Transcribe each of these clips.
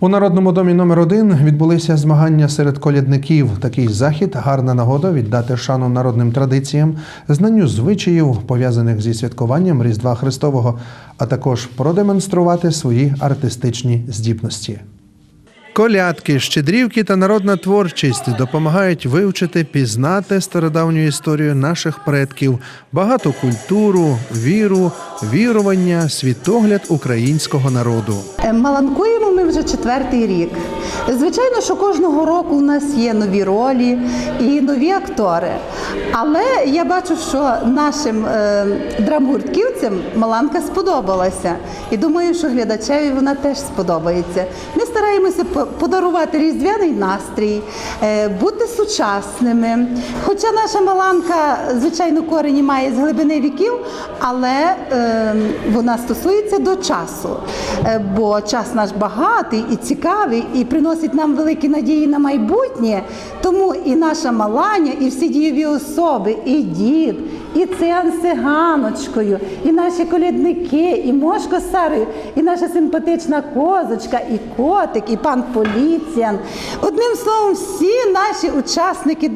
У народному домі номер 1 відбулися змагання серед колядників. Такий захід гарна нагода віддати шану народним традиціям, знанню звичаїв, пов'язаних зі святкуванням Різдва Христового, а також продемонструвати свої артистичні здібності. Колядки, щедрівки та народна творчість допомагають вивчити, пізнати стародавню історію наших предків, багату культуру, віру, вірування, світогляд українського народу. Е, Маланкуємо ми вже четвертий рік. Звичайно, що кожного року у нас є нові ролі і нові актори. Але я бачу, що нашим е, драмгуртківцям Маланка сподобалася. І думаю, що глядачеві вона теж сподобається. Ми стараємося подарувати різдвяний настрій, е, бути сучасними. Хоча наша Маланка, звичайно, корені має з глибини віків, але е, вона стосується до часу. Е, бо час наш багатий і цікавий, і приносить нам великі надії на майбутнє. Тому і наша Маланя, і всі дієві особи, і дід, і Циан з і наші колядники, і Мошко з Сарою, і наша симпатична козочка, і котик, і пан Поліціян. Одним словом, всі наші учасники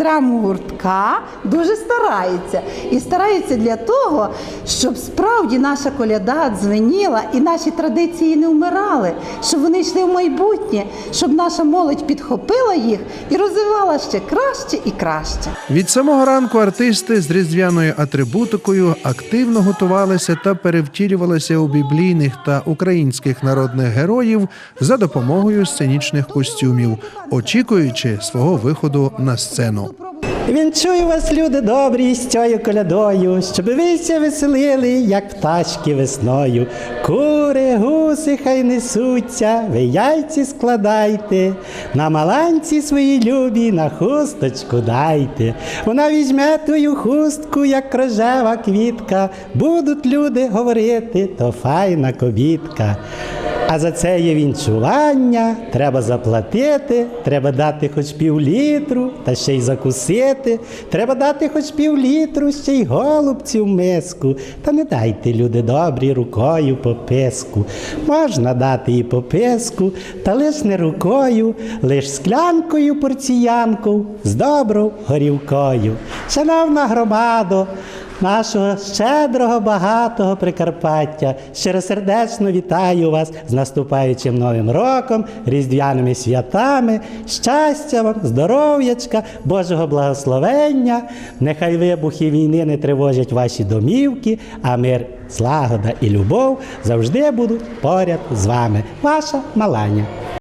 драмгуртка дуже стараються. І стараються для того, щоб справді наша коляда дзвеніла і наші традиції не вмирали, щоб вони йшли в майбутнє, щоб наша молодь підхопила їх і розвивала ще краще і краще. Від самого ранку артисти з різдвяною атрибутикою активно готувалися та перевтілювалися у біблійних та українських народних героїв за допомогою сценічних костюмів, очікуючи свого виходу на сцену. Вінчую вас, люди добрі, з цією колядою, щоб ви ся веселили, як пташки весною. Кури, гуси, хай несуться, ви яйці складайте, на маланці свої любі, на хусточку дайте. Вона візьме твою хустку, як рожева квітка. Будуть люди говорити, то файна кобітка. А за це є вінчування, треба заплатити, треба дати хоч пів літру, та ще й закусити. Треба дати хоч пів літру, ще й голубців миску. Та не дайте, люди добрі, рукою по писку. Можна дати і по писку, та лиш не рукою, лиш склянкою порціянку з доброю горівкою. Шановна громадо, нашого щедрого, багатого Прикарпаття. Щиросердечно вітаю вас з наступаючим новим роком, різдвяними святами, щастя вам, здоров'ячка, Божого благословення. Нехай вибухи війни не тривожать ваші домівки, а мир, злагода і любов завжди будуть поряд з вами. Ваша Маланя.